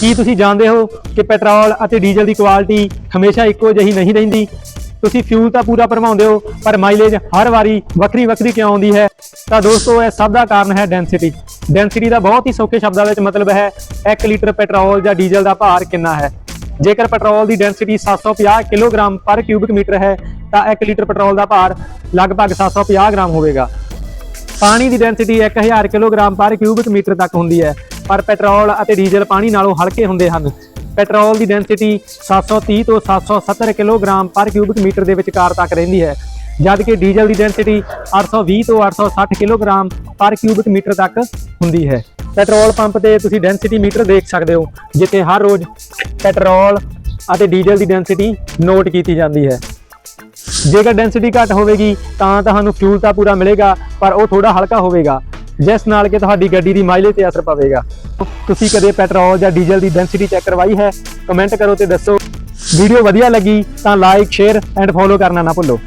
ਕੀ ਤੁਸੀਂ ਜਾਣਦੇ ਹੋ ਕਿ ਪੈਟਰੋਲ ਅਤੇ ਡੀਜ਼ਲ ਦੀ ਕੁਆਲਿਟੀ ਹਮੇਸ਼ਾ ਇੱਕੋ ਜਿਹੀ ਨਹੀਂ ਰਹਿੰਦੀ? ਤੁਸੀਂ ਫਿਊਲ ਤਾਂ ਪੂਰਾ ਭਰਵਾਉਂਦੇ ਹੋ, ਪਰ ਮਾਈਲੇਜ ਹਰ ਵਾਰੀ ਵੱਖਰੀ ਵੱਖਰੀ ਕਿਉਂ ਆਉਂਦੀ ਹੈ? ਤਾਂ ਦੋਸਤੋ, ਇਹ ਸਭ ਦਾ ਕਾਰਨ ਹੈ ਡੈਂਸਿਟੀ ਡੈਂਸਿਟੀ ਦਾ ਬਹੁਤ ਹੀ ਸੌਖੇ ਸ਼ਬਦਾਂ ਵਿੱਚ ਮਤਲਬ ਹੈ 1 ਲੀਟਰ ਪੈਟਰੋਲ ਜਾਂ ਡੀਜ਼ਲ ਦਾ ਭਾਰ ਕਿੰਨਾ ਹੈ। ਜੇਕਰ ਪੈਟਰੋਲ ਦੀ density 750 kilogram per cubic metre ਹੈ, ਤਾਂ 1 ਲੀਟਰ ਪੈਟਰੋਲ ਦਾ ਭਾਰ ਲਗਭਗ 750 ਗ੍ਰਾਮ ਹੋਵੇਗਾ। ਪਾਣੀ ਦੀ density 1000 kilogram per cubic metre ਤੱਕ ਹੁੰਦੀ ਹੈ, ਪਰ ਪੈਟਰੋਲ ਅਤੇ ਡੀਜ਼ਲ ਪਾਣੀ ਨਾਲੋਂ ਹਲਕੇ ਹੁੰਦੇ ਹਨ। ਪੈਟਰੋਲ ਦੀ ਡੈਂਸਿਟੀ 730 ਤੋਂ 770 ਕਿਲੋਗ੍ਰਾਮ ਪਰ ਕਿਊਬਿਕ ਮੀਟਰ ਦੇ ਵਿਚਕਾਰ ਤੱਕ ਰਹਿੰਦੀ ਹੈ, ਜਦਕਿ ਡੀਜ਼ਲ ਦੀ ਡੈਂਸਿਟੀ 820 ਤੋਂ 860 ਕਿਲੋਗ੍ਰਾਮ ਪਰ ਕਿਊਬਿਕ ਮੀਟਰ ਤੱਕ ਹੁੰਦੀ ਹੈ। ਪੈਟਰੋਲ ਪੰਪ ਤੇ ਤੁਸੀਂ ਡੈਂਸਿਟੀ ਮੀਟਰ ਦੇਖ ਸਕਦੇ ਹੋ, ਜਿੱਥੇ ਹਰ ਰੋਜ਼ ਪੈਟਰੋਲ ਅਤੇ ਡੀਜ਼ਲ ਦੀ ਡੈਂਸਿਟੀ ਨੋਟ ਕੀਤੀ ਜਾਂਦੀ ਹੈ। ਜੇਕਰ ਡੈਂਸਿਟੀ ਘੱਟ ਹੋਵੇਗੀ, ਤਾਂ ਤੁਹਾਨੂੰ ਫਿਊਲ ਤਾਂ ਪੂਰਾ ਮਿਲੇਗਾ, ਪਰ ਉਹ ਥੋੜਾ ਹਲਕਾ ਹੋਵੇਗਾ, ਜਿਸ ਨਾਲ ਕਿ ਤੁਹਾਡੀ ਗੱਡੀ ਦੀ ਮਾਈਲੇਜ ਤੇ ਅਸਰ ਪਵੇਗਾ। ਤੁਸੀਂ ਕਦੇ ਪੈਟਰੋਲ ਜਾਂ ਡੀਜ਼ਲ ਦੀ ਡੈਂਸਿਟੀ ਚੈੱਕ ਕਰਵਾਈ ਹੈ? ਕਮੈਂਟ ਕਰੋ ਤੇ ਦੱਸੋ। ਵੀਡੀਓ ਵਧੀਆ ਲੱਗੀ ਤਾਂ ਲਾਈਕ ਸ਼ੇਅਰ ਐਂਡ ਫੋਲੋ ਕਰਨਾ ਨਾ ਭੁੱਲੋ।